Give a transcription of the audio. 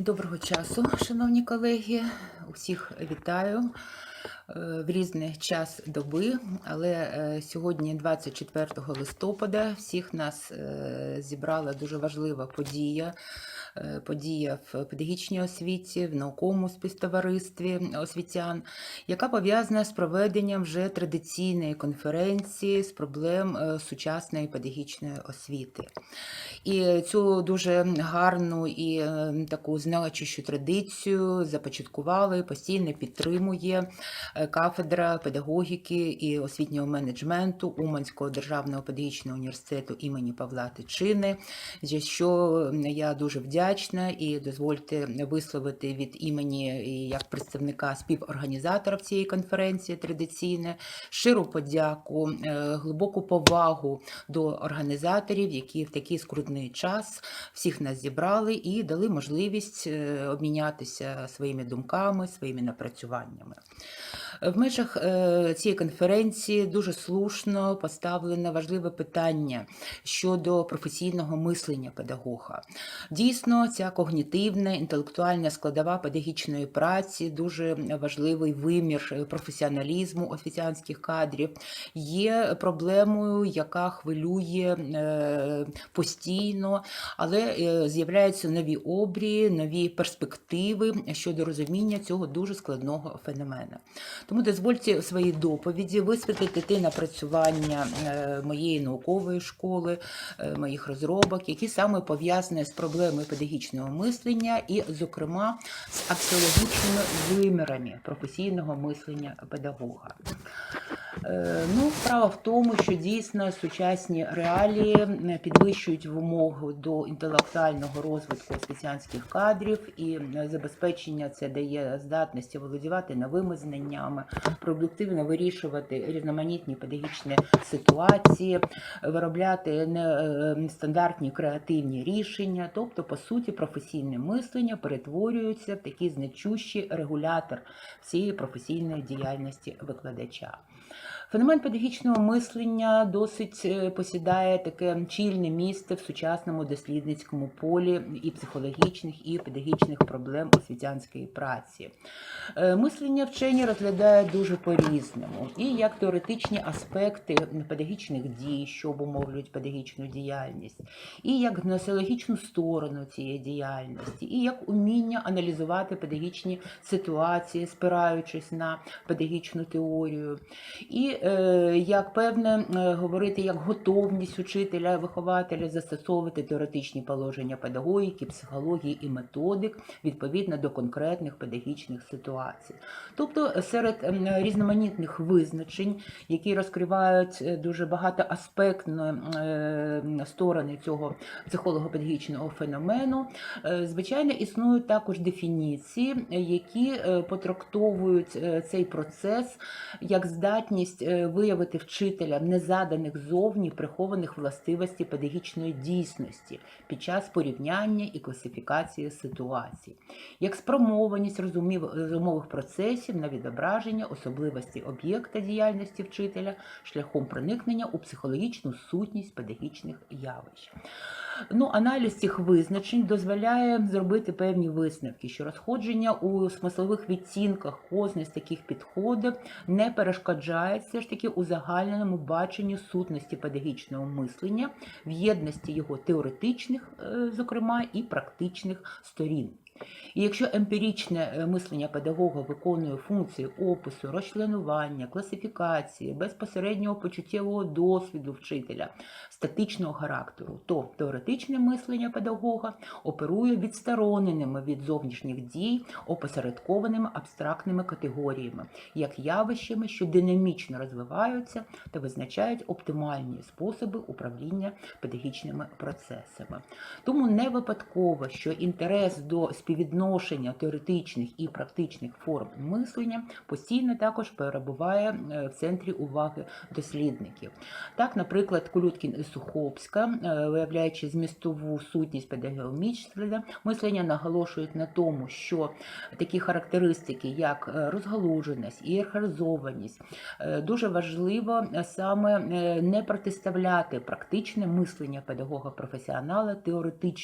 Доброго часу, шановні колеги. Усіх вітаю е, в різний час доби, але е, сьогодні, 24 листопада, всіх нас е, зібрала дуже важлива подія. Е, Подія в педагогічній освіті, в науковому співтоваристві освітян, яка пов'язана з проведенням вже традиційної конференції з проблем е, сучасної педагогічної освіти. І цю дуже гарну і е, таку значущу традицію започаткували, постійно підтримує кафедра педагогіки і освітнього менеджменту Уманського державного педагогічного університету імені Павла Тичини, за що я дуже вдячна і дозвольте висловити від імені як представника співорганізатора цієї конференції традиційне щиру подяку, е, глибоку повагу до організаторів, які в такий скрутний час всіх нас зібрали і дали можливість е, обмінятися своїми думками, своїми напрацюваннями. В межах е, цієї конференції дуже слушно поставлено важливе питання щодо професійного мислення педагога. Дійсно, ця когнітивна, інтелектуальна складова педагогічної праці, дуже важливий вимір е, професіоналізму офіціанських кадрів, є проблемою, яка хвилює е, постійно, але е, з'являються нові обрії, нові перспективи щодо розуміння цього дуже складного феномена. Тому дозвольте в своїй доповіді висвітлити ті напрацювання моєї наукової школи, моїх розробок, які саме пов'язані з проблемою педагогічного мислення і, зокрема, з аксіологічними вимірами професійного мислення педагога. Е, Ну, справа в тому, що дійсно сучасні реалії е, підвищують вимогу до інтелектуального розвитку освітянських кадрів, і е, забезпечення це дає здатності володівати новими знаннями, продуктивно вирішувати різноманітні педагогічні ситуації, виробляти нестандартні креативні рішення. Тобто, по суті, професійне мислення перетворюється в такий значущий регулятор всієї професійної діяльності викладача. Феномен педагогічного мислення досить е, посідає таке чільне місце в сучасному дослідницькому полі і психологічних, і педагогічних проблем освітянської праці. Е, Мислення вчені розглядають дуже по-різному, і як теоретичні аспекти педагогічних дій, що обумовлюють педагогічну діяльність, і як гносеологічну сторону цієї діяльності, і як уміння аналізувати педагогічні ситуації, спираючись на педагогічну теорію, і як певне е, говорити як готовність учителя, вихователя застосовувати теоретичні положення педагогіки, психології і методик відповідно до конкретних педагогічних ситуацій. Тобто серед ем, різноманітних визначень, які розкривають е, дуже багатоаспектно е, сторони цього психолого-педагогічного феномену, е, звичайно, існують також дефініції, які е, потрактовують е, цей процес як здатність е, виявити вчителя незаданих зовні прихованих властивостей педагогічної дійсності під час порівняння і класифікації ситуацій, як спрямованість розумів- розумових процесів на відображення особливостей об'єкта діяльності вчителя шляхом проникнення у психологічну сутність педагогічних явищ. Ну, аналіз цих визначень дозволяє зробити певні висновки, що розходження у смислових відцінках кожної з таких підходів не перешкоджає все ж таки узагальненому баченню сутності педагогічного мислення, в єдності його теоретичних, е, зокрема, і практичних сторін. І якщо емпіричне е, мислення педагога виконує функції опису, розчленування, класифікації, безпосереднього почуттєвого досвіду вчителя, статичного характеру, то теоретичне мислення педагога оперує відстороненими від зовнішніх дій, опосередкованими абстрактними категоріями, як явищами, що динамічно розвиваються та визначають оптимальні способи управління педагогічними процесами. Тому не випадково, що інтерес до співвідношення теоретичних і практичних форм мислення постійно також перебуває е, в центрі уваги дослідників. Так, наприклад, Кулюткін і Суховська, е, виявляючи змістову сутність педагогічного мислення, наголошують на тому, що такі характеристики, як е, розгалуженість, е, дуже важливо саме не протиставляти практичне мислення педагога-професіонала теоретичному.